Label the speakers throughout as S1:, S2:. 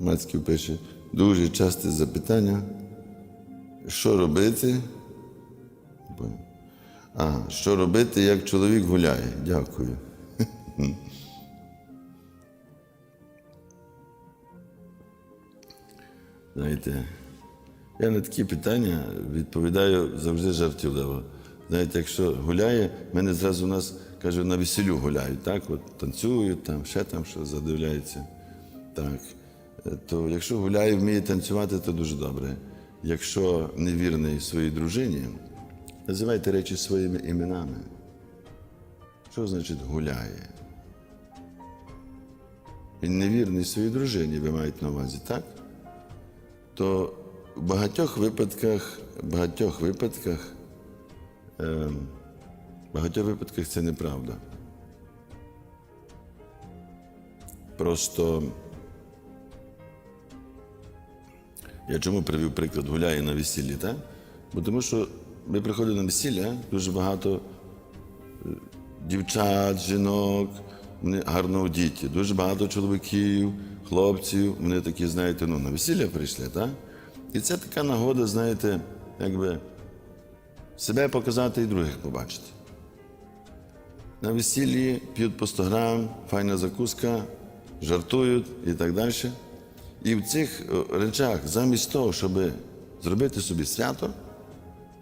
S1: Мацьків пише, дуже часте запитання. Що робити? А, що робити, як чоловік гуляє? Дякую. Знаєте, я на такі питання відповідаю завжди жартівливо. Знаєте, якщо гуляє, мене зразу у нас каже, на веселю гуляють, так? От танцюють, там, ще там що задивляється. Так. То якщо гуляє, вміє танцювати, то дуже добре. Якщо невірний своїй дружині, називайте речі своїми іменами. Що значить гуляє? Він невірний своїй дружині, ви маєте на увазі, так? то в багатьох випадках, в багатьох випадках, е, в багатьох випадках це неправда. Просто я чому привів приклад гуляє на весіллі, так? Бо тому що ми приходимо на весілля, дуже багато е, дівчат, жінок, вони гарно одіті, дуже багато чоловіків, хлопців, вони такі, знаєте, ну, на весілля прийшли, так? І це така нагода, знаєте, якби себе показати і других побачити. На весіллі п'ють по 100 грам, файна закуска, жартують і так далі. І в цих е, речах, замість того, щоб зробити собі свято,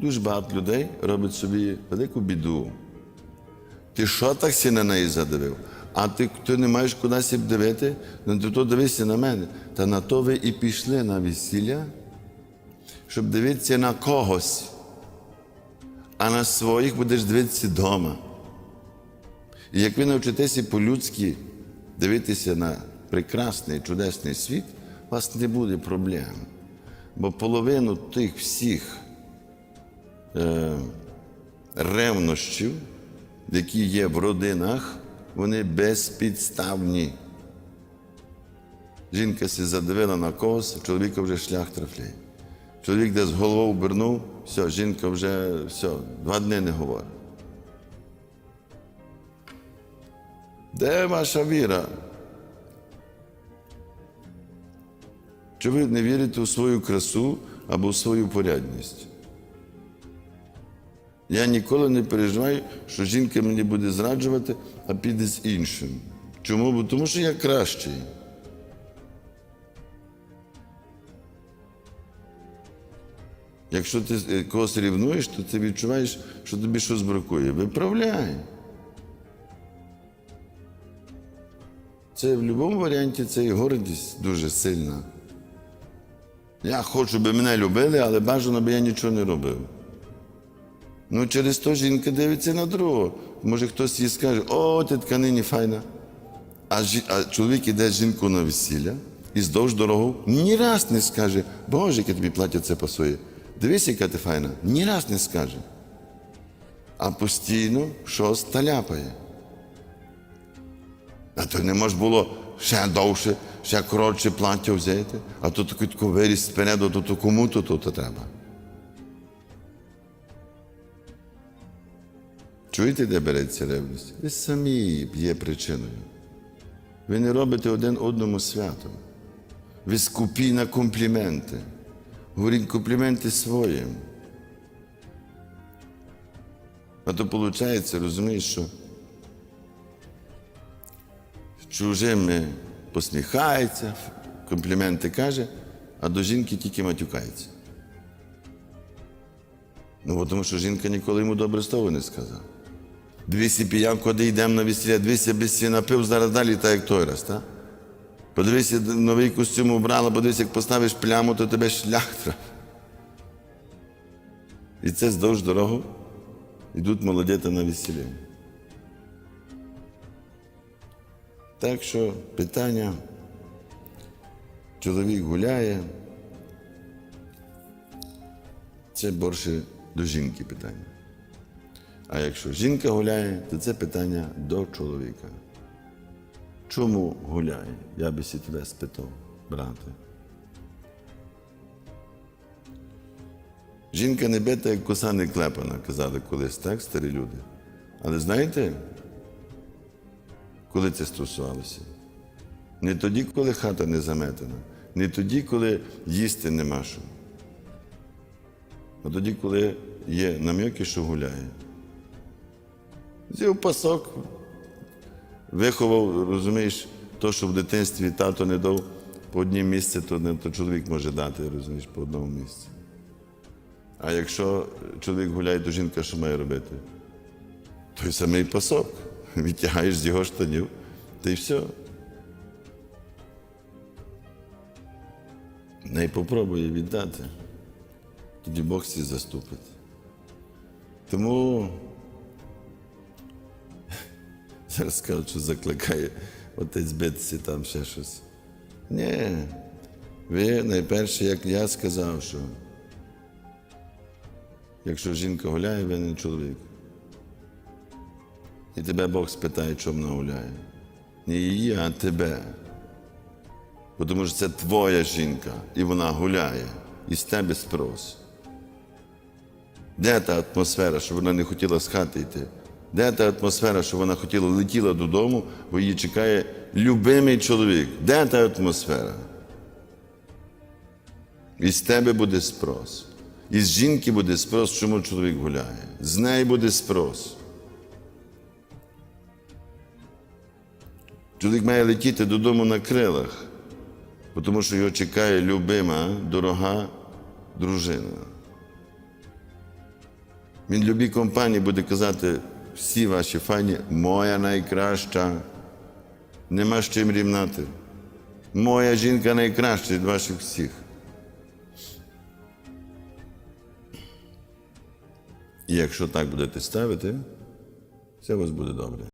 S1: дуже багато людей робить собі велику біду. Ти що так сі на неї задивив? А ти, ти не маєш кудись дивити, ну то, то дивися на мене. Та на то ви і пішли на весілля, щоб дивитися на когось, а на своїх будеш дивитися вдома. І як ви навчитеся по-людськи дивитися на прекрасний, чудесний світ, у вас не буде проблем. Бо половину тих всіх е, ревнощів, які є в родинах, вони безпідставні. Жінка сі задивила на когось, чоловіка вже шлях трафляє. Чоловік десь голову обернув, все, жінка вже все, два дні не говорить. Де ваша віра? Чи ви не вірите у свою красу або в свою порядність? Я ніколи не переживаю, що жінка мені буде зраджувати, а піде з іншим. Чому? Бо тому що я кращий. Якщо ти е, когось рівнуєш, то ти відчуваєш, що тобі щось бракує. Виправляй. Це в будь-якому варіанті це і гордість дуже сильна. Я хочу, щоб мене любили, але бажано, би я нічого не робив. Ну, через то жінка дивиться на другого. Може, хтось їй скаже, о, ти така нині файна. А, жі... а чоловік іде з жінкою на весілля і здовж дорогу ні раз не скаже, Боже, яке тобі плаття це пасує. Дивись, яка ти файна. Ні раз не скаже. А постійно щось таляпає. А то не може було ще довше, ще коротше плаття взяти, а то таку виріс спереду, то, то кому то, то, треба. Чуєте, де береться ревність? Ви самі є причиною. Ви не робите один одному свято. Ви скупі на компліменти. Говоріть компліменти своїм. А то виходить, розумієш, що чужими посміхається, компліменти каже, а до жінки тільки матюкається. Ну, тому що жінка ніколи йому добре слово не сказала. Дивися піян, куди йдемо на весілля, дивися, без напив, зараз далі так, як той раз, так? Подивися, новий костюм убрала, подивися, як поставиш пляму, то тебе шлях. І це здовж дорогу йдуть молодята на весілля. Так що питання, чоловік гуляє, це більше до жінки питання. А якщо жінка гуляє, то це питання до чоловіка. Чому гуляє? Я би сі тебе спитав, брате. Жінка не бита, як коса не клепана, казали колись, так, старі люди. Але знаєте, коли це стосувалося? Не тоді, коли хата не заметена, Не тоді, коли їсти нема що, а тоді, коли є нам'яки, що гуляє. Взяв пасок, виховав, розумієш, то, що в дитинстві тато не дав по одній місці, то, то чоловік може дати, розумієш, по одному місці. А якщо чоловік гуляє, то жінка що має робити? Той самий пасок. Відтягаєш з його штанів, та й все. Не попробує віддати. Тоді Бог всі заступить. Тому зараз скажуть, що закликає отець битися там ще щось. Ні. Ви найперше, як я сказав, що якщо жінка гуляє, ви не чоловік. І тебе Бог спитає, чому вона гуляє. Не її, а тебе. Бо Тому що це твоя жінка, і вона гуляє, і з тебе спрос. Де та атмосфера, що вона не хотіла з хати йти? Де та атмосфера, що вона хотіла летіла додому, бо її чекає любимий чоловік? Де та атмосфера? І з тебе буде спрос. І з жінки буде спрос, чому чоловік гуляє. З неї буде спрос. Чоловік має летіти додому на крилах, тому що його чекає любима, дорога дружина. Він любій компанії буде казати, всі ваші фані, моя найкраща. Нема з чим рівнати. Моя жінка найкраща від ваших всіх. І якщо так будете ставити, все у вас буде добре.